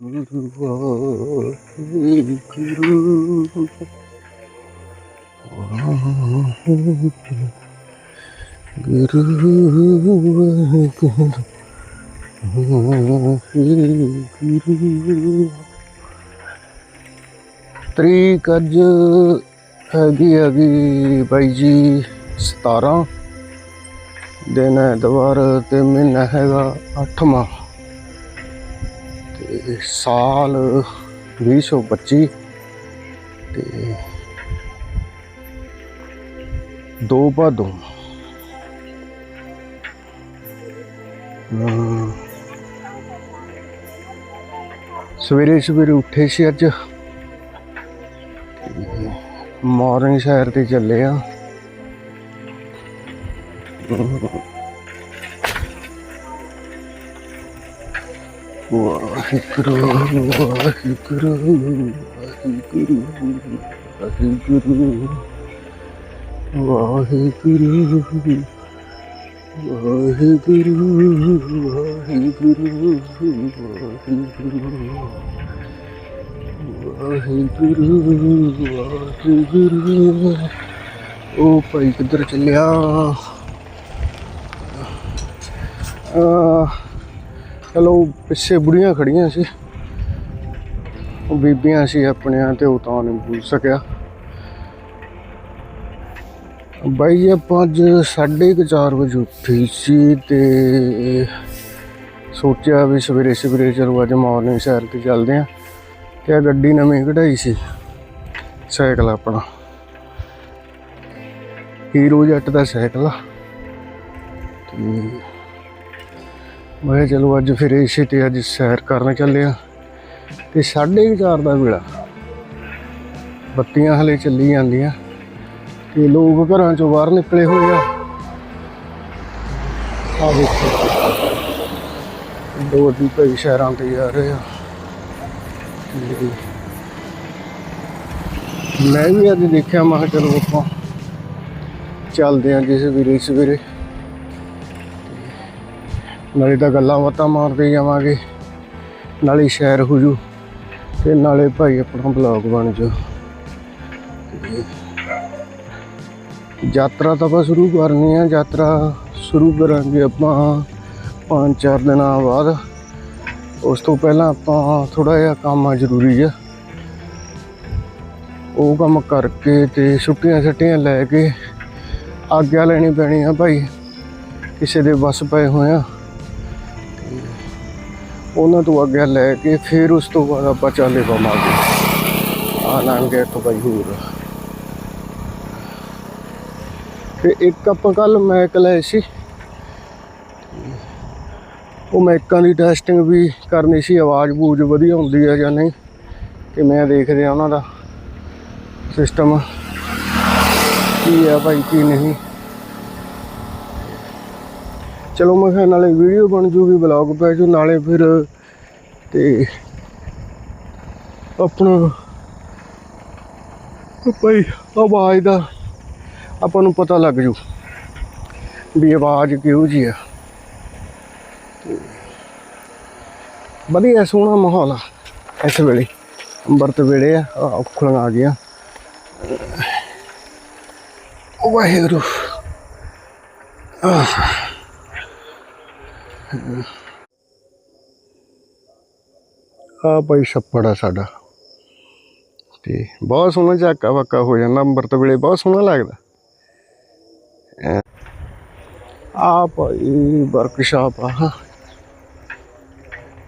ਵਾਹਿਗੁਰੂ ਵਾਹਿਗੁਰੂ ਗੁਰੂ ਵਾਹਿਗੁਰੂ ਤਰੀਕ ਅੱਜ ਹੈਗੀ ਹੈਗੀ ਬਾਈ ਜੀ 17 ਦਿਨ ਐਤਵਾਰ ਤੇ ਮਹੀਨਾ ਹੈਗਾ 8ਵਾਂ ਸਾਲ 2025 ਤੇ ਦੋ ਭਾਦੋਂ। ਹਮ, ਸਵੇਰੇ ਸਵੇਰੇ ਉੱਠੇ ਸੀ ਅੱਜ। ਮਾਰਨਿੰਗ ਸ਼ਹਿਰ ਤੇ ਚੱਲੇ ਆ। ਵਾਹਿਗੁਰੂ। ਵਾਹਿਗੁਰੂ ਵਾਹਿਗੁਰੂ ਵਾਹਿਗੁਰੂ ਵਾਹਿਗੁਰੂ ਵਾਹਿਗੁਰੂ ਵਾਹਿਗੁਰੂ ਵਾਹਿਗੁਰੂ ਵਾਹਿਗੁਰੂ ਉਹ ਭਾਈ ਕਿੱਧਰ ਚੱਲਿਆ? ਆ ਚਲੋ, ਪਿੱਛੇ ਬੁੜੀਆਂ ਖੜੀਆਂ ਸੀ। ਉਹ ਬੀਬੀਆਂ ਸੀ ਆਪਣੀਆਂ ਤੇ, ਉਹ ਤਾਂ ਨਹੀਂ ਭੁੱਲ ਸਕਿਆ। ਬਾਈ ਜੀ ਆਪਾਂ ਅੱਜ 4:30 ਵਜੇ ਉੱਠੀ ਸੀ ਤੇ ਸੋਚਿਆ ਵੀ ਸਵੇਰੇ ਸਵੇਰੇ ਚਲੋ, ਅੱਜ ਮਾਰਨਿੰਗ ਸੈਰ ਤੇ ਚੱਲਦੇ ਆ। ਤੇ ਆ ਗੱਡੀ ਨਵੀਂ ਕਢਾਈ ਸੀ, ਸਾਈਕਲ ਆਪਣਾ। ਹੀਰੋ ਜੱਟ ਦਾ ਸਾਈਕਲ ਆ। ਤੇ ਮੈਂ ਕਿਹਾ ਚਲੋ ਅੱਜ ਫਿਰ ਇਸੇ ਤੇ ਅੱਜ ਸੈਰ ਕਰਨ ਚੱਲੇ ਆ ਤੇ 4:30 ਦਾ ਵੇਲਾ। ਬੱਤੀਆਂ ਹਲੇ ਚੱਲੀ ਜਾਂਦੀਆਂ ਤੇ ਲੋਕ ਘਰਾਂ ਚੋਂ ਬਾਹਰ ਨਿਕਲੇ ਹੋਏ ਆ। ਆ ਦੇਖੋ। ਦੋ ਦੀ ਭਾਈ ਸ਼ਹਿਰਾਂ ਤੇ ਜਾ ਰਹੇ ਆ। ਮੈਂ ਵੀ ਅੱਜ ਦੇਖਿਆ, ਮੈਂ ਕਿਹਾ ਚਲੋ ਆਪਾਂ ਚੱਲਦੇ ਆ ਜਿਸ ਵੀਰੇ ਸਵੇਰੇ। ਨਾਲੇ ਤਾਂ ਗੱਲਾਂ ਬਾਤਾਂ ਮਾਰਦੇ ਜਾਵਾਂਗੇ। ਨਾਲੇ ਸ਼ਹਿਰ ਹੋ ਜੂ ਤੇ ਨਾਲੇ ਭਾਈ ਆਪਣਾ ਬਲੌਗ ਬਣ ਜੂ। ਯਾਤਰਾ ਤਾਂ ਆਪਾਂ ਸ਼ੁਰੂ ਕਰਨੀ ਆ, ਯਾਤਰਾ ਸ਼ੁਰੂ ਕਰਾਂਗੇ ਆਪਾਂ ਪੰਜ ਚਾਰ ਦਿਨਾਂ ਬਾਅਦ। ਉਸ ਤੋਂ ਪਹਿਲਾਂ ਆਪਾਂ ਥੋੜਾ ਜਿਹਾ ਕੰਮ ਆ, ਜ਼ਰੂਰੀ ਆ। ਉਹ ਕੰਮ ਕਰਕੇ ਤੇ ਛੁੱਟੀਆਂ ਛੱਟੀਆਂ ਲੈ ਕੇ ਆਗਿਆ ਲੈਣੀ ਪੈਣੀ ਆ ਭਾਈ। ਕਿਸੇ ਦੇ ਵਸ ਪਏ ਹੋਏ ਆ। ਉਹਨਾਂ ਤੋਂ ਆਗਿਆ ਲੈ ਕੇ ਫਿਰ ਉਸ ਤੋਂ ਬਾਅਦ ਆਪਾਂ ਚਾਲੇ ਪਾਵਾਂਗੇ। ਆ ਲਾਂਗੇ ਇੱਕ ਭਾਈ ਹੋਰ। ਤੇ ਇੱਕ ਆਪਾਂ ਕੱਲ ਮੈਕ ਲਏ ਸੀ। ਉਹ ਮੈਕਾਂ ਦੀ ਟੈਸਟਿੰਗ ਵੀ ਕਰਨੀ ਸੀ, ਆਵਾਜ਼ ਬੂਜ ਵਧੀਆ ਹੁੰਦੀ ਹੈ ਜਾਂ ਨਹੀਂ ਕਿ ਮੈਂ ਦੇਖਦੇ ਆ ਉਹਨਾਂ ਦਾ ਸਿਸਟਮ ਕੀ ਹੈ ਭਾਈ, ਕੀ ਨਹੀਂ। ਚਲੋ ਮੈਂ ਕਿਹਾ ਨਾਲੇ ਵੀਡੀਓ ਬਣ ਜੂਗੀ ਬਲੌਗ ਪੈ ਜੂ, ਨਾਲੇ ਫਿਰ ਤੇ ਆਪਣਾ ਭਾਈ ਆਵਾਜ਼ ਦਾ ਆਪਾਂ ਨੂੰ ਪਤਾ ਲੱਗ ਜੂ ਵੀ ਆਵਾਜ਼ ਕਿਹੋ ਜੀ ਆ। ਵਧੀਆ ਸੋਹਣਾ ਮਾਹੌਲ ਆ ਇਸ ਵੇਲੇ। ਅੰਬਰਤ ਵੇਲੇ ਆ ਆਹ ਔਖਲਾਂ ਆ ਗਿਆ। ਵਾਹਿਗੁਰੂ। ਆਹ। ਆ ਭਾਈ ਛੱਪੜ ਆ ਸਾਡਾ। ਤੇ ਬਹੁਤ ਸੋਹਣਾ ਝਾਕਾ ਵਾਕਾ ਹੋ ਜਾਂਦਾ ਅੰਮ੍ਰਿਤ ਵੇਲੇ ਬਹੁਤ ਸੋਹਣਾ ਲੱਗਦਾ। ਆ ਭਾਈ ਵਰਕਸ਼ਾਪ ਆ।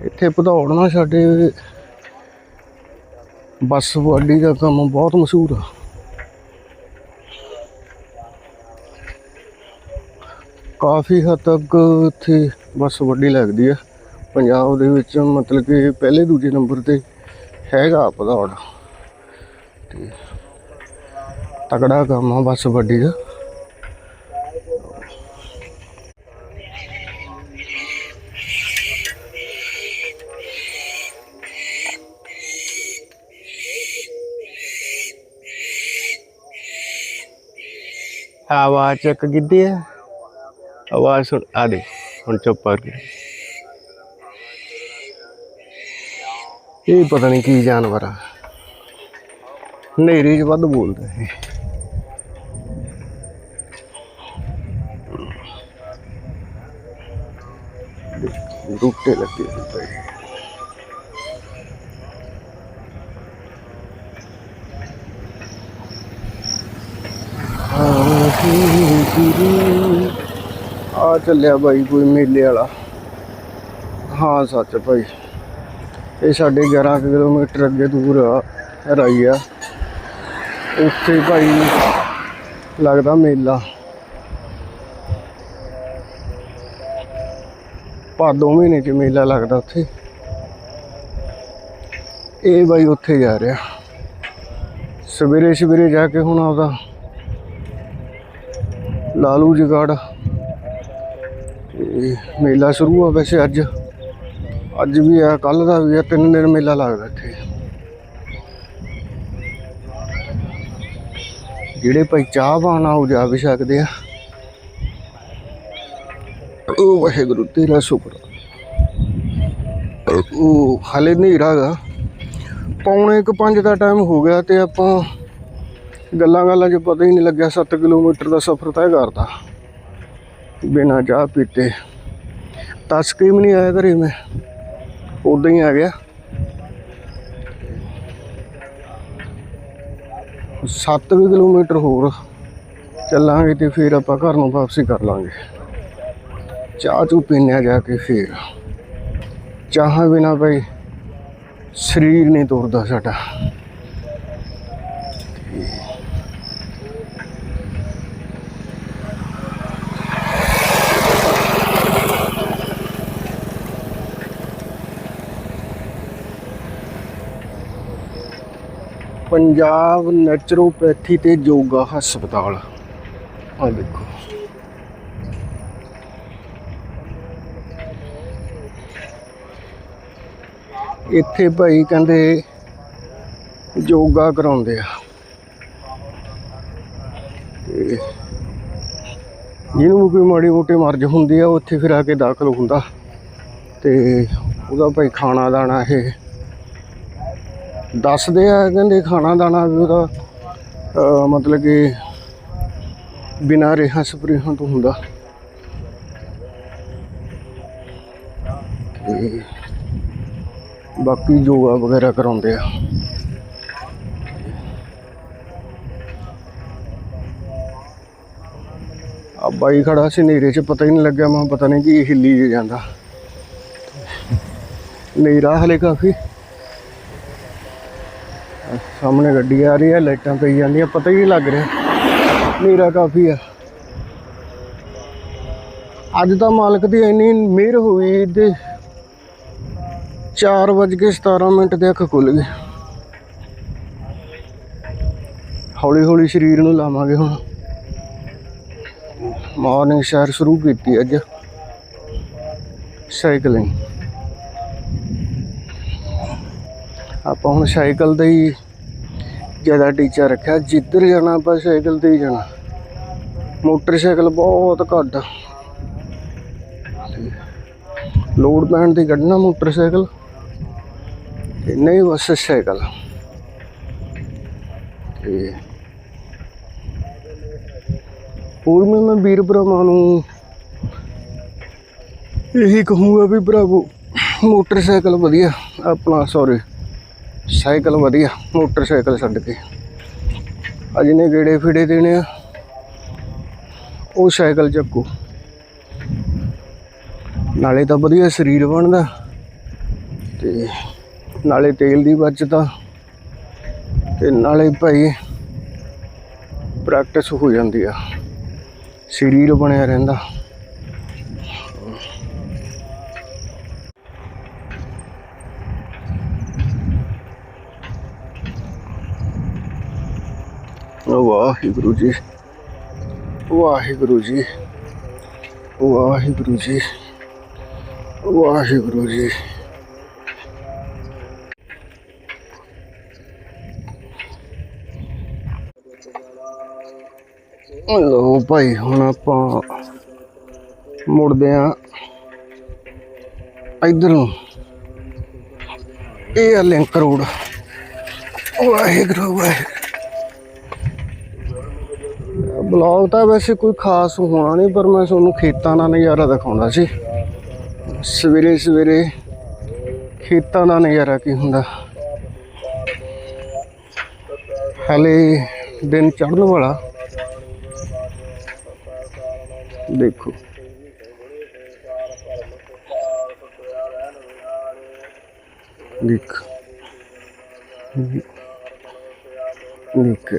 ਇੱਥੇ ਭਦੌੜਨਾ ਸਾਡੇ। ਬੱਸ ਵਾਡੀ ਦਾ ਕੰਮ ਬਹੁਤ ਮਸ਼ਹੂਰ ਆ। ਕਾਫੀ ਹੱਦ ਤੱਕ ਇੱਥੇ ਬੱਸ ਵੱਡੀ ਲੱਗਦੀ ਆ। ਪੰਜਾਬ ਦੇ ਵਿੱਚ ਮਤਲਬ ਕਿ ਪਹਿਲੇ ਦੂਜੇ ਨੰਬਰ ਤੇ ਹੈਗਾ ਆਪਦਾ ਤੇ ਤਕੜਾ ਕੰਮ ਆ, ਬੱਸ ਵੱਡੀ ਦਾ ਆਵਾਜ਼ ਚੱਕ ਕਿੱਦੀ ਹੈ ਆਵਾਜ਼ ਸੁਣ, ਆ ਦੇ चुप कर पता नहीं की जानवर नेरी च वो बोलते रूटे लगे हाँ ਆ ਚੱਲਿਆ ਬਾਈ ਕੋਈ ਮੇਲੇ ਵਾਲਾ। ਹਾਂ ਸੱਚ ਭਾਈ। ਇਹ ਸਾਡੇ 11 ਕੁ ਕਿਲੋਮੀਟਰ ਅੱਗੇ ਦੂਰ ਆ, ਰਾਈ ਆ। ਉੱਥੇ ਭਾਈ ਲੱਗਦਾ ਮੇਲਾ। ਭਾਦੋਂ ਮਹੀਨੇ ਚ ਮੇਲਾ ਲੱਗਦਾ ਉੱਥੇ। ਇਹ ਬਾਈ ਉੱਥੇ ਜਾ ਰਿਹਾ। ਸਵੇਰੇ ਸਵੇਰੇ ਜਾ ਕੇ ਹੁਣ ਆਪਦਾ ਲਾਲੂ ਜਗਾੜ ਤੇ ਮੇਲਾ ਸ਼ੁਰੂ ਆ ਵੈਸੇ ਅੱਜ। ਅੱਜ ਵੀ ਆ ਕੱਲ ਦਾ ਵੀ ਆ, ਤਿੰਨ ਦਿਨ ਮੇਲਾ ਲੱਗਦਾ ਇੱਥੇ। ਜਿਹੜੇ ਭਾਈ ਚਾਹ ਪਾਣਾ ਉਹ ਜਾ ਵੀ ਸਕਦੇ ਆ। ਉਹ ਵਾਹਿਗੁਰੂ, ਤੇਰਾ ਸ਼ੁਕਰ ਉਹ ਹਲੇ ਨਹੀਂ ਗਾ। ਪੌਣੇ ਕੁ ਪੰਜ ਦਾ ਟਾਈਮ ਹੋ ਗਿਆ ਤੇ ਆਪਾਂ ਗੱਲਾਂ ਗੱਲਾਂ 'ਚ ਪਤਾ ਹੀ ਨਹੀਂ ਲੱਗਿਆ 7 ਕਿਲੋਮੀਟਰ ਦਾ ਸਫ਼ਰ ਤੈਅ ਕਰਤਾ। ਬਿਨਾਂ ਚਾਹ ਪੀਤੇ। ਤਸ ਵੀ ਨਹੀਂ ਆਇਆ ਘਰੇ ਮੈਂ। ਉਦਾਂ ਹੀ ਆ ਗਿਆ। ਸੱਤ 7 ਕਿਲੋਮੀਟਰ ਹੋਰ ਚੱਲਾਂਗੇ ਤੇ ਫਿਰ ਆਪਾਂ ਘਰ ਨੂੰ ਵਾਪਸੀ ਕਰ ਲਾਂਗੇ। ਚਾਹ ਚੂ ਪੀਣਿਆ ਜਾ ਕੇ ਫਿਰ। ਚਾਹ ਬਿਨਾ ਭਾਈ ਸਰੀਰ ਨਹੀਂ ਤੁਰਦਾ ਸਾਡਾ। ਪੰਜਾਬ ਨੈਚੁਰੋਪੈਥੀ ਤੇ ਯੋਗਾ ਹਸਪਤਾਲ। ਆ ਦੇਖੋ। ਇੱਥੇ ਭਾਈ ਕਹਿੰਦੇ ਯੋਗਾ ਕਰਾਉਂਦੇ ਆ। ਤੇ ਜਿਹਨੂੰ ਵੀ ਕੋਈ ਮਾੜੀ ਮੋਟੀ ਮਰਜ਼ ਹੁੰਦੀ ਆ, ਉਹ ਉੱਥੇ ਫਿਰ ਆ ਕੇ ਦਾਖਲ ਹੁੰਦਾ। ਤੇ ਉਹਦਾ ਭਾਈ ਖਾਣਾ ਦਾਣਾ ਇਹ ਦੱਸਦੇ ਆ, ਕਹਿੰਦੇ ਖਾਣਾ ਦਾਣਾ ਵੀ ਉਹਦਾ ਮਤਲਬ ਕਿ ਬਿਨਾਂ ਰੇਹਾਂ ਸਪਰੇਹਾਂ ਤੋਂ ਹੁੰਦਾ। ਤੇ ਬਾਕੀ ਯੋਗਾ ਵਗੈਰਾ ਕਰਾਉਂਦੇ ਆ। ਆ ਬਾਈ ਖੜਾ ਸੀ ਨੇਰੇ 'ਚ ਪਤਾ ਹੀ ਨਹੀਂ ਲੱਗਿਆ, ਮੈਂ ਪਤਾ ਨਹੀਂ ਕੀ ਹਿੱਲੀ ਜੇ ਜਾਂਦਾ। ਨੇਰਾ ਹਲੇ ਕਾਫੀ। ਸਾਹਮਣੇ ਗੱਡੀ ਆ ਰਹੀ ਹੈ, ਲਾਈਟਾਂ ਪਈ ਜਾਂਦੀਆਂ, ਪਤਾ ਹੀ ਨਹੀਂ ਲੱਗ ਰਿਹਾ। ਨੇਰਾ ਕਾਫੀ ਆ। ਅੱਜ ਤਾਂ ਮਾਲਕ ਦੀ ਇੰਨੀ ਮਿਹਰ ਹੋਈ ਤੇ 4 ਵੱਜ ਕੇ 17 ਮਿੰਟ ਤੇ ਅੱਖ ਖੁੱਲ ਗਈ। ਹੌਲੀ ਹੌਲੀ ਸਰੀਰ ਨੂੰ ਲਾਵਾਂਗੇ ਹੁਣ। ਮਾਰਨਿੰਗ ਸੈਰ ਸ਼ੁਰੂ ਕੀਤੀ ਅੱਜ। ਸਾਈਕਲਿੰਗ ਆਪਾਂ ਹੁਣ ਸਾਈਕਲ ਤੇ ਹੀ ਜ਼ਿਆਦਾ ਟੀਚਾ ਰੱਖਿਆ, ਜਿੱਧਰ ਜਾਣਾ ਆਪਾਂ ਸਾਈਕਲ ਤੇ ਹੀ ਜਾਣਾ। ਮੋਟਰਸਾਈਕਲ ਬਹੁਤ ਘੱਟ। ਲੋਡ ਪੈਣ ਦੀ ਕੱਢਣਾ ਮੋਟਰਸਾਈਕਲ। ਤੇ ਨਹੀਂ ਬਸ ਸਾਈਕਲ। ਤੇ ਹੋਰ ਮੈਂ ਮੈਂ ਵੀਰ ਭਰਾਵਾਂ ਨੂੰ ਇਹੀ ਕਹੂੰਗਾ ਵੀ ਭਰਾਵੋ, ਮੋਟਰਸਾਈਕਲ ਵਧੀਆ, ਆਪਣਾ ਸੌਰੀ ਸਾਈਕਲ ਵਧੀਆ, ਮੋਟਰਸਾਈਕਲ ਛੱਡ ਕੇ। ਅੱਜ ਨੇ ਗੇੜੇ ਫੀੜੇ ਦੇਣੇ ਆ, ਉਹ ਸਾਈਕਲ ਚੱਕੋ। ਨਾਲੇ ਤਾਂ ਵਧੀਆ ਸਰੀਰ ਬਣਦਾ, ਤੇ ਨਾਲੇ ਤੇਲ ਦੀ ਬਚਤ ਆ, ਤੇ ਨਾਲੇ ਭਾਈ ਪ੍ਰੈਕਟਿਸ ਹੋ ਜਾਂਦੀ ਆ। ਸਰੀਰ ਬਣਿਆ ਰਹਿੰਦਾ। ਵਾਹਿਗੁਰੂ ਜੀ। ਵਾਹਿਗੁਰੂ ਜੀ। ਵਾਹਿਗੁਰੂ ਜੀ। ਵਾਹਿਗੁਰੂ ਜੀ। ਲੋ ਭਾਈ, ਹੁਣ ਆਪਾਂ ਮੁੜਦੇ ਆ ਇਧਰ। ਇਹ ਆ link road. Waheguru Waheguru. Blog ਤਾਂ ਵੈਸੇ ਕੋਈ ਖਾਸ ਹੋਣਾ ਨਹੀਂ, ਪਰ ਮੈਂ ਤੁਹਾਨੂੰ ਖੇਤਾਂ ਦਾ ਨਜ਼ਾਰਾ ਦਿਖਾਉਣਾ ਸੀ। ਸਵੇਰੇ ਸਵੇਰੇ ਖੇਤਾਂ ਦਾ ਨਜ਼ਾਰਾ ਕੀ ਹੁੰਦਾ? ਹਾਲੇ ਦਿਨ ਚੜਨ ਵਾਲਾ। ਦੇਖੋ। ਦੇਖ। ਦੇਖ।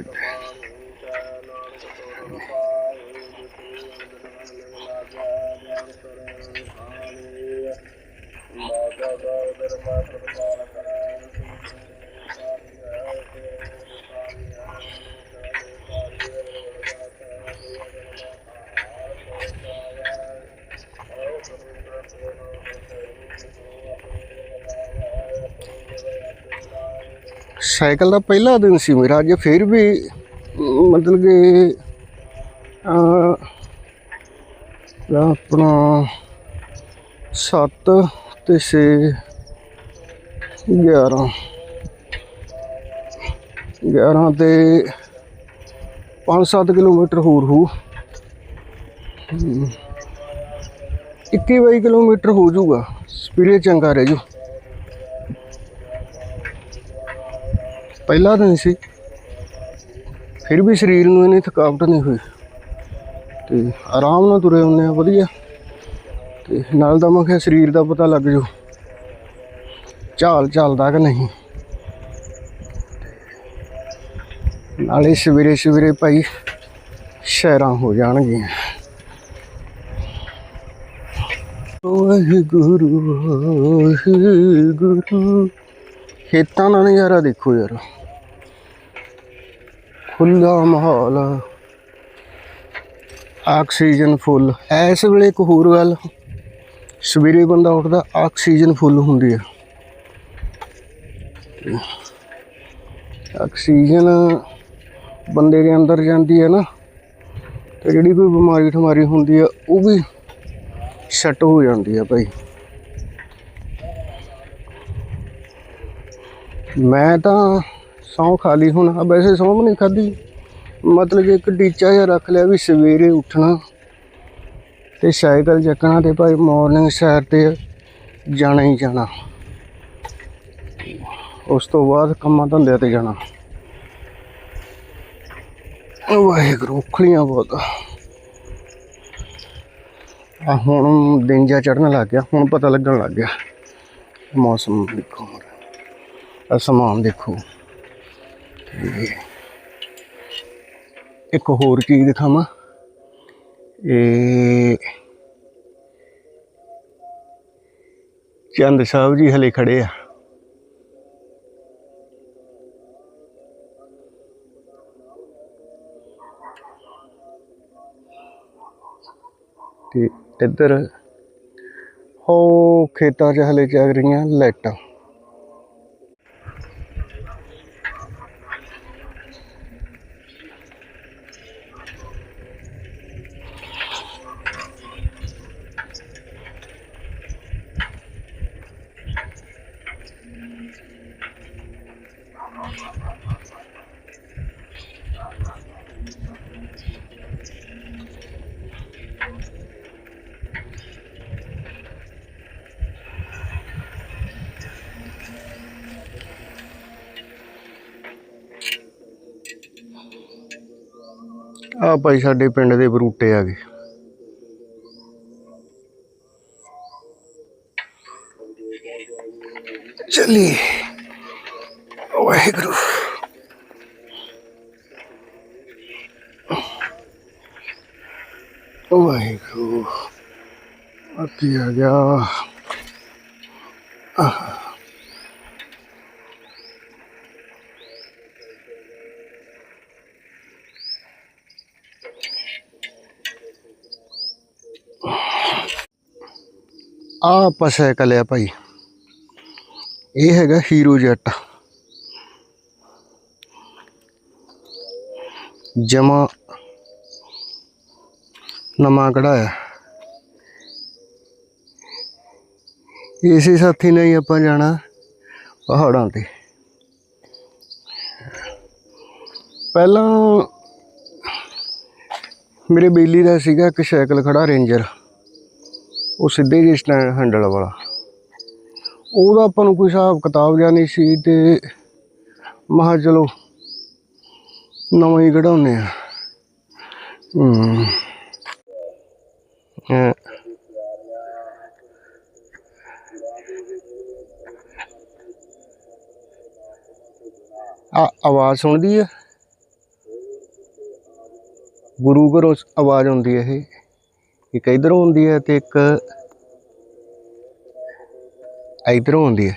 ਸਾਈਕਲ ਦਾ ਪਹਿਲਾ ਦਿਨ ਸੀ ਮੇਰਾ ਅੱਜ ਫਿਰ ਵੀ ਮਤਲਬ ਕਿ ਅਹ, ਆਪਣਾ 7 ਤੇ 6 11 11 ਤੇ 5-7 ਕਿਲੋਮੀਟਰ ਹੋਰ ਹੋ। 21 ਕਿਲੋਮੀਟਰ ਹੋ ਜਾਊਗਾ ਸਪੀਡ ਚੰਗਾ ਰਹਿ ਜੂ। ਪਹਿਲਾ ਦਿਨ ਸੀ। ਫਿਰ ਵੀ ਸਰੀਰ ਨੂੰ ਇੰਨੀ ਥਕਾਵਟ ਨਹੀਂ ਹੋਈ। ਤੇ ਆਰਾਮ ਨਾਲ ਤੁਰੇ ਹੁੰਦੇ ਆ, ਵਧੀਆ। ਤੇ ਨਾਲ ਦਾ ਮੈਂ ਸਰੀਰ ਦਾ ਪਤਾ ਲੱਗ ਜੂ। ਚਾਲ ਚੱਲਦਾ ਕਿ ਨਹੀਂ? ਨਾਲੇ ਸਵੇਰੇ ਸਵੇਰੇ ਭਾਈ ਸ਼ਹਿਰਾਂ ਹੋ ਜਾਣਗੀਆਂ। ਵਾਹਿਗੁਰੂ ਵਾਹਿਗੁਰੂ। ਖੇਤਾਂ ਦਾ ਨਜ਼ਾਰਾ ਦੇਖੋ ਯਾਰ। ਖੁੱਲਾ ਮਾਹੌਲ ਆਕਸੀਜਨ ਫੁੱਲ। ਇਸ ਵੇਲੇ ਇੱਕ ਹੋਰ ਗੱਲ, ਸਵੇਰੇ ਬੰਦਾ ਉੱਠਦਾ, ਆਕਸੀਜਨ ਫੁੱਲ ਹੁੰਦੀ ਆ। ਆਕਸੀਜਨ ਬੰਦੇ ਦੇ ਅੰਦਰ ਜਾਂਦੀ ਹੈ ਨਾ, ਤੇ ਜਿਹੜੀ ਕੋਈ ਬਿਮਾਰੀ ਠਮਾਰੀ ਹੁੰਦੀ ਆ, ਉਹ ਵੀ ਸੈੱਟ ਹੋ ਜਾਂਦੀ ਆ ਭਾਈ। ਮੈਂ ਤਾਂ ਸੌਂ ਖਾਲੀ ਹੁਣ। ਵੈਸੇ ਸੌਂ ਨਹੀਂ ਖਾਦੀ ਮਤਲਬ ਕਿ ਇੱਕ ਟੀਚਾ ਜਿਹਾ ਰੱਖ ਲਿਆ ਵੀ ਸਵੇਰੇ ਉੱਠਣਾ ਤੇ ਸਾਈਕਲ ਚੱਕਣਾ ਤੇ ਭਾਈ ਮਾਰਨਿੰਗ ਸੈਰ ਤੇ ਜਾਣਾ ਹੀ ਜਾਣਾ। ਉਸ ਤੋਂ ਬਾਅਦ ਕੰਮਾਂ ਧੰਦਿਆਂ ਤੇ ਜਾਣਾ। ਵਾਹਿਗੁਰੂ ਖਲੀਆਂ ਬਹੁਤ। ਆ ਹੁਣ ਦਿਨ ਜਿਹਾ ਚੜਨ ਲੱਗ ਗਿਆ। ਹੁਣ ਪਤਾ ਲੱਗਣ ਲੱਗ ਗਿਆ। ਮੌਸਮ ਦੇਖੋ ਅਸਮਾਨ ਦੇਖੋ। ਤੇ ਇੱਕ ਹੋਰ ਚੀਜ਼ ਦਿਖਾਵਾਂ। ਇਹ ਚੰਦ ਸਾਹਿਬ ਜੀ ਹਲੇ ਖੜੇ ਆ। ਤੇ ਇੱਧਰ ਹੋ ਖੇਤਾਂ 'ਚ ਹਲੇ ਚੱਲ ਰਹੀਆਂ ਲਾਈਟਾਂ ਆ ਭਾਈ ਸਾਡੇ ਪਿੰਡ ਦੇ ਬਰੂਟੇ ਆ ਗਏ। ਚਲੀ ਵਾਹਿਗੁਰੂ। ਵਾਹਿਗੁਰੂ। ਅੱਤੀ ਆ ਗਿਆ? ਆ ਆਪਾਂ ਸਾਈਕਲ ਆ ਭਾਈ। ਇਹ ਹੈਗਾ ਹੀਰੋ ਜੈਟ ਜਮਾ ਨਵਾਂ ਕਢਾਇਆ। ਇਸੇ ਸਾਥੀ ਨਾਲ ਹੀ ਆਪਾਂ ਜਾਣਾ ਪਹਾੜਾਂ ਤੇ। ਪਹਿਲਾਂ ਮੇਰੇ ਬੇਲੀ ਦਾ ਸੀਗਾ ਇੱਕ ਸਾਈਕਲ ਖੜਾ ਰੇਂਜਰ। ਉਹ ਸਿੱਧੇ ਜਿਹੇ ਸਟੈਂਡ ਹੈਂਡਲ ਵਾਲਾ। ਉਹਦਾ ਆਪਾਂ ਨੂੰ ਕੋਈ ਹਿਸਾਬ ਕਿਤਾਬ ਜਾਂ ਨਹੀਂ ਸੀ ਤੇ ਮਹਾ ਚਲੋ ਨਵਾਂ ਹੀ ਕਢਾਉਂਦੇ ਆ ਹੂੰ। ਆ ਆਵਾਜ਼ ਸੁਣਦੀ ਹੈ? ਗੁਰੂ ਘਰੋਂ ਆਵਾਜ਼ ਆਉਂਦੀ ਹੈ ਇਹ। ਇੱਕ ਇਧਰੋਂ ਆਉਂਦੀ ਹੈ ਤੇ ਇੱਕ ਇਧਰੋਂ ਆਉਂਦੀ ਹੈ।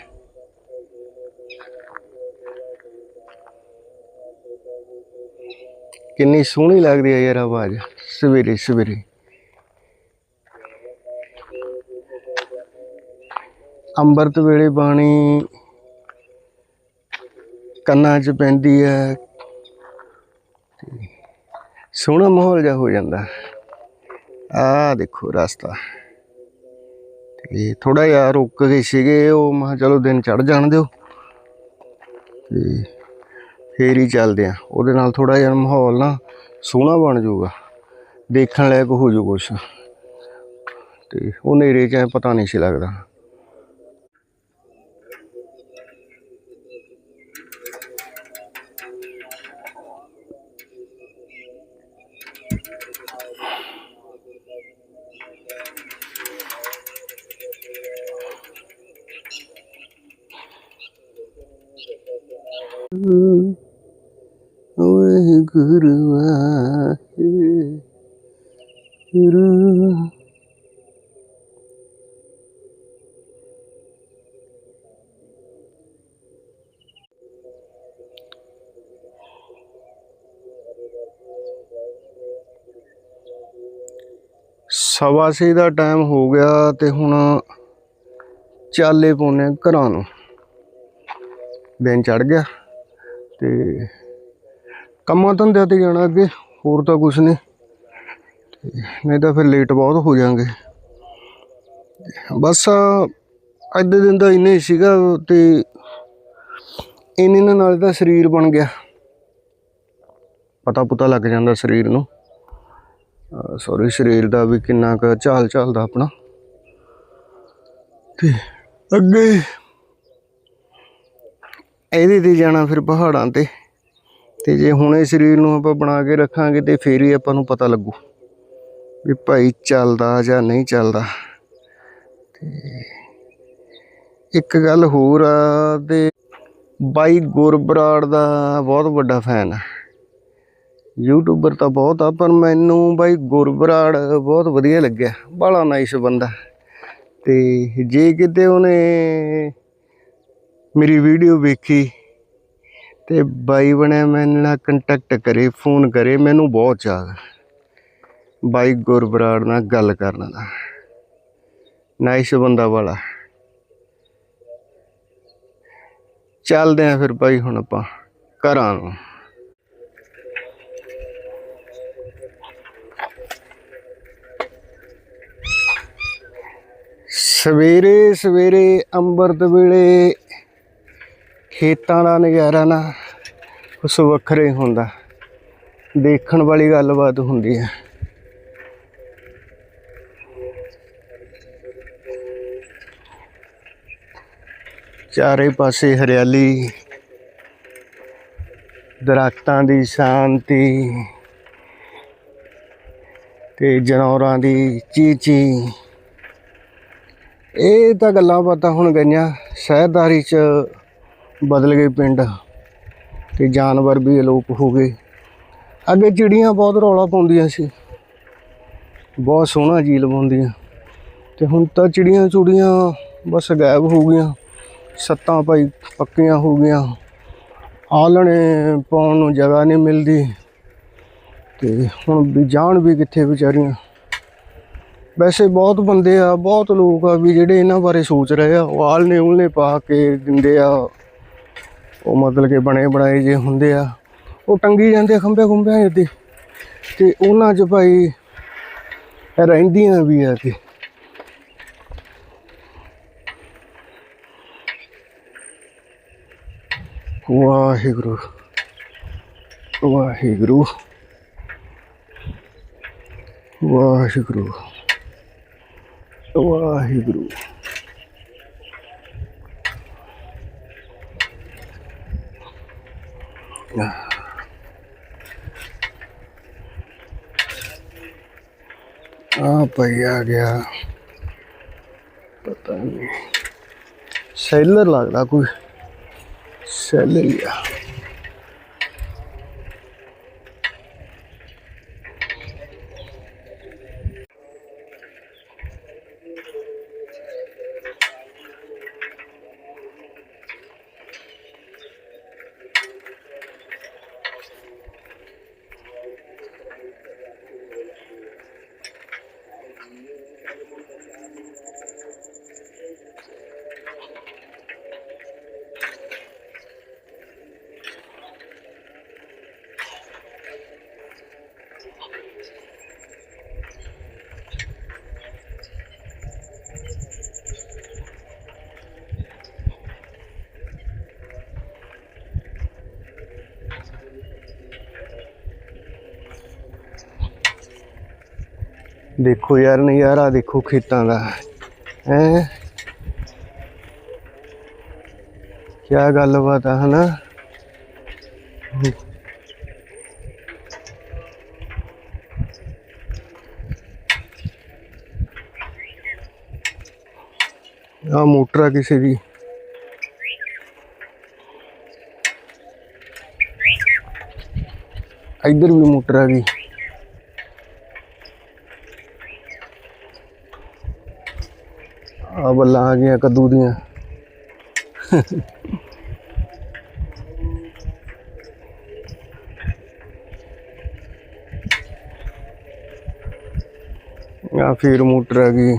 ਕਿੰਨੀ ਸੋਹਣੀ ਲੱਗਦੀ ਹੈ ਯਾਰ ਆਵਾਜ਼। ਸਵੇਰੇ ਸਵੇਰੇ। ਅੰਮ੍ਰਿਤ ਵੇਲੇ ਬਾਣੀ ਕੰਨਾਂ 'ਚ ਪੈਂਦੀ ਹੈ। ਸੋਹਣਾ ਮਾਹੌਲ ਜਿਹਾ ਹੋ ਜਾਂਦਾ। ਆ ਦੇਖੋ ਰਸਤਾ। ਤੇ ਥੋੜਾ ਜਿਹਾ ਰੁਕ ਗਏ ਸੀਗੇ, ਉਹ ਮੈਂ ਕਿਹਾ ਚਲੋ ਦਿਨ ਚੜ ਜਾਣ ਦਿਓ। ਤੇ ਫੇਰ ਹੀ ਚੱਲਦੇ ਆ। ਉਹਦੇ ਨਾਲ ਥੋੜਾ ਜਿਹਾ ਮਾਹੌਲ ਨਾ ਸੋਹਣਾ ਬਣ ਜਾਊਗਾ। ਦੇਖਣ ਲਾਇਕ ਹੋ ਜੂ ਕੁਛ। ਤੇ ਉਹ ਨੇਰੇ 'ਚ ਐਂ ਪਤਾ ਨਹੀਂ ਸੀ ਲੱਗਦਾ। ਓਏ ਗੁਰੂਆ ਸਵਾ ਛੇ ਦਾ ਟਾਈਮ ਹੋ ਗਿਆ ਤੇ ਹੁਣ ਚਾਲੇ ਪਾਉਨੇ ਆ ਘਰਾਂ ਨੂੰ। ਦਿਨ ਚੜ ਗਿਆ ਤੇ ਕੰਮਾਂ ਧੰਦਿਆਂ ਤੇ ਜਾਣਾ ਅੱਗੇ, ਹੋਰ ਤਾਂ ਕੁਝ ਨਹੀਂ। ਤੇ ਨਹੀਂ ਤਾਂ ਫਿਰ ਲੇਟ ਬਹੁਤ ਹੋ ਜਾਾਂਗੇ ਬਸ ਅੱਜ ਦੇ ਦਿਨ ਦਾ ਇੰਨੇ ਹੀ ਸੀਗਾ ਤੇ ਇੰਨੇ ਨਾਲ ਤਾਂ ਸਰੀਰ ਬਣ ਗਿਆ। ਪਤਾ ਪੁਤਾ ਲੱਗ ਜਾਂਦਾ ਸਰੀਰ ਨੂੰ। ਸੌਰੀ ਸਰੀਰ ਦਾ ਵੀ ਕਿੰਨਾ ਕੁ ਚਾਲ ਚੱਲਦਾ ਆਪਣਾ। ਤੇ ਅੱਗੇ ਇਹਦੇ ਤੇ ਜਾਣਾ ਫਿਰ ਪਹਾੜਾਂ ਤੇ। ਤੇ ਜੇ ਹੁਣੇ ਸਰੀਰ ਨੂੰ ਆਪਾਂ ਬਣਾ ਕੇ ਰੱਖਾਂਗੇ ਤੇ ਫੇਰ ਹੀ ਆਪਾਂ ਨੂੰ ਪਤਾ ਲੱਗੂ ਵੀ ਭਾਈ ਚੱਲਦਾ ਜਾਂ ਨਹੀਂ ਚੱਲਦਾ। ਤੇ ਇੱਕ ਗੱਲ ਹੋਰ ਆ, ਤੇ ਬਾਈ ਗੁਰਬਰਾੜ ਦਾ ਬਹੁਤ ਵੱਡਾ ਫੈਨ ਆ। ਯੂਟਿਊਬਰ ਤਾਂ ਬਹੁਤ ਆ, ਪਰ ਮੈਨੂੰ ਬਾਈ ਗੁਰਬਰਾੜ ਬਹੁਤ ਵਧੀਆ ਲੱਗਿਆ। ਬੜਾ ਨਾਈਸ ਬੰਦਾ। ਤੇ ਜੇ ਕਿਤੇ ਉਹਨੇ ਮੇਰੀ ਵੀਡੀਓ ਵੇਖੀ ਤੇ ਬਾਈ ਬਣਿਆ ਮੈਨੂੰ ਨਾਲ ਕੰਟੈਕਟ ਕਰੇ ਫੋਨ ਕਰੇ, ਮੈਨੂੰ ਬਹੁਤ ਚਾਹ ਬਾਈ ਗੁਰਬਰਾੜ ਨਾਲ ਗੱਲ ਕਰਨ ਦਾ। ਨਾਈਸ ਬੰਦਾ ਵਾਲਾ। ਚੱਲਦੇ ਆ ਫਿਰ ਬਾਈ ਹੁਣ ਆਪਾਂ ਘਰਾਂ ਨੂੰ। ਸਵੇਰੇ ਸਵੇਰੇ ਅੰਮ੍ਰਿਤ ਵੇਲੇ ਖੇਤਾਂ ਦਾ ਨਜ਼ਾਰਾ ਨਾ ਉਸ ਵੱਖਰੇ ਹੁੰਦਾ। ਦੇਖਣ ਵਾਲੀ ਗੱਲਬਾਤ ਹੁੰਦੀ ਹੈ। ਚਾਰੇ ਪਾਸੇ ਹਰਿਆਲੀ, ਦਰਖਤਾਂ ਦੀ ਸ਼ਾਂਤੀ ਤੇ ਜਨੌਰਾਂ ਦੀ ਚੀਚੀ। ਇਹ ਤਾਂ ਗੱਲਾਂ ਬਾਤਾਂ ਹੁਣ ਗਈਆਂ। ਸ਼ਹਿਰਦਾਰੀ ਚ ਬਦਲ ਗਏ ਪਿੰਡ ਤੇ ਜਾਨਵਰ ਵੀ ਅਲੋਪ ਹੋ ਗਏ। ਅੱਗੇ ਚਿੜੀਆਂ ਬਹੁਤ ਰੌਲਾ ਪਾਉਂਦੀਆਂ ਸੀ। ਬਹੁਤ ਸੋਹਣਾ ਜੀ ਲਵਾਉਂਦੀਆਂ ਤੇ ਹੁਣ ਤਾਂ ਚਿੜੀਆਂ ਚੁੜੀਆਂ ਬਸ ਗਾਇਬ ਹੋ ਗਈਆਂ। ਸੱਤਾਂ ਭਾਈ ਪੱਕੀਆਂ ਹੋ ਗਈਆਂ। ਆਲਣੇ ਪਾਉਣ ਨੂੰ ਜਗ੍ਹਾ ਨਹੀਂ ਮਿਲਦੀ। ਤੇ ਹੁਣ ਵੀ ਜਾਣ ਵੀ ਕਿੱਥੇ ਵਿਚਾਰੀਆਂ। ਵੈਸੇ ਬਹੁਤ ਬੰਦੇ ਆ, ਬਹੁਤ ਲੋਕ ਆ ਵੀ ਜਿਹੜੇ ਇਹਨਾਂ ਬਾਰੇ ਸੋਚ ਰਹੇ ਆ। ਉਹ ਆਲਣੇ ਉਲਣੇ ਪਾ ਕੇ ਦਿੰਦੇ ਆ। ਉਹ ਮਤਲਬ ਕਿ ਬਣੇ ਬਣਾਏ ਜੇ ਹੁੰਦੇ ਆ, ਉਹ ਟੰਗੀ ਜਾਂਦੇ ਖੰਭੇ ਖੁੰਭਿਆਂ ਤੇ ਤੇ ਉਹਨਾਂ 'ਚ ਭਾਈ ਰਹਿੰਦੀਆਂ ਵੀ ਆ ਕਿ ਵਾਹਿਗੁਰੂ ਵਾਹਿਗੁਰੂ ਵਾਹਿਗੁਰੂ ਵਾਹਿਗੁਰੂ। ਆ ਪਈ ਆ ਗਿਆ ਪਤਾ ਨਹੀਂ ਸੈਲਰ ਲੱਗਦਾ ਕੋਈ ਸੈਲਰ ਹੀ ਦੇਖੋ ਯਾਰ ਨਜ਼ਾਰਾ ਦੇਖੋ ਖੇਤਾਂ ਦਾ। ਹੈ? ਕੀ ਗੱਲਬਾਤ ਆ, ਹਨਾ? ਆ ਮੋਟਰ ਆ ਕਿਸੇ ਦੀ। ਇੱਧਰ ਵੀ ਮੋਟਰ ਆ ਗਈ ਆ ਬੱਲਾਂ ਆ ਗਈਆਂ ਕੱਦੂ ਦੀਆਂ। ਆ ਫਿਰ ਮੋਟਰ ਆ ਗਈ।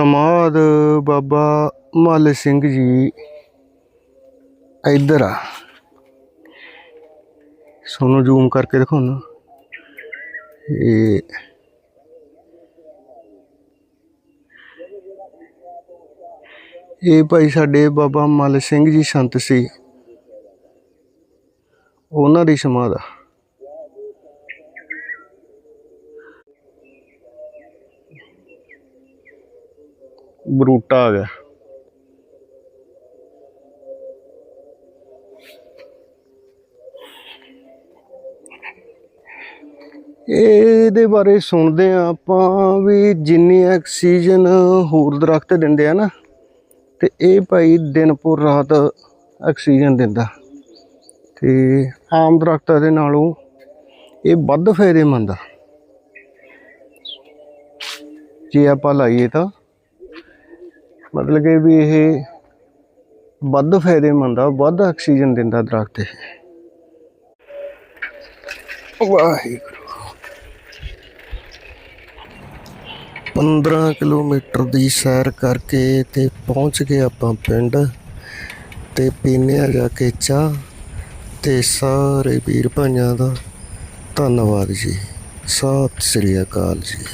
ਸਮਾਦ ਬਾਬਾ ਮੱਲ ਸਿੰਘ ਜੀ ਇੱਧਰ ਆ। ਸੋਨੂੰ ਜ਼ੂਮ ਕਰਕੇ ਦਿਖਾਉਣਾ। ਇਹ ਇਹ ਭਾਈ ਸਾਡੇ ਬਾਬਾ ਮੱਲ ਸਿੰਘ ਜੀ ਸੰਤ ਸੀ। ਉਹਨਾਂ ਦੀ ਸਮਾਧ ਆ। ਬਰੂਟਾ ਆ ਗਿਆ। ਇਹਦੇ ਬਾਰੇ ਸੁਣਦੇ ਆ ਆਪਾਂ ਵੀ ਜਿੰਨੀ ਆਕਸੀਜਨ ਹੋਰ ਦਰਖਤ ਦਿੰਦੇ ਆ ਨਾ, ਤੇ ਇਹ ਭਾਈ ਦਿਨ ਪੁਰ ਰਾਤ ਆਕਸੀਜਨ ਦਿੰਦਾ। ਤੇ ਆਮ ਦਰਖਤਾਂ ਦੇ ਨਾਲੋਂ ਇਹ ਵੱਧ ਫਾਇਦੇਮੰਦ ਆ। ਜੇ ਆਪਾਂ ਲਾਈਏ ਤਾਂ ਮਤਲਬ ਕਿ ਵੀ ਇਹ ਵੱਧ ਫਾਇਦੇਮੰਦ ਆ, ਵੱਧ ਆਕਸੀਜਨ ਦਿੰਦਾ ਦਰਖਤ ਇਹ। ਵਾਹਿਗੁਰੂ। 15 ਕਿਲੋਮੀਟਰ ਦੀ ਸੈਰ ਕਰਕੇ ਤੇ ਪਹੁੰਚ ਗਏ ਆਪਾਂ ਪਿੰਡ ਤੇ ਪੀਨੇ ਆ ਜਾ ਕੇ ਚਾਹ ਤੇ ਸਾਰੇ ਵੀਰ ਭਾਈਆਂ ਦਾ ਧੰਨਵਾਦ ਜੀ। ਸਤਿ ਸ੍ਰੀ ਅਕਾਲ ਜੀ।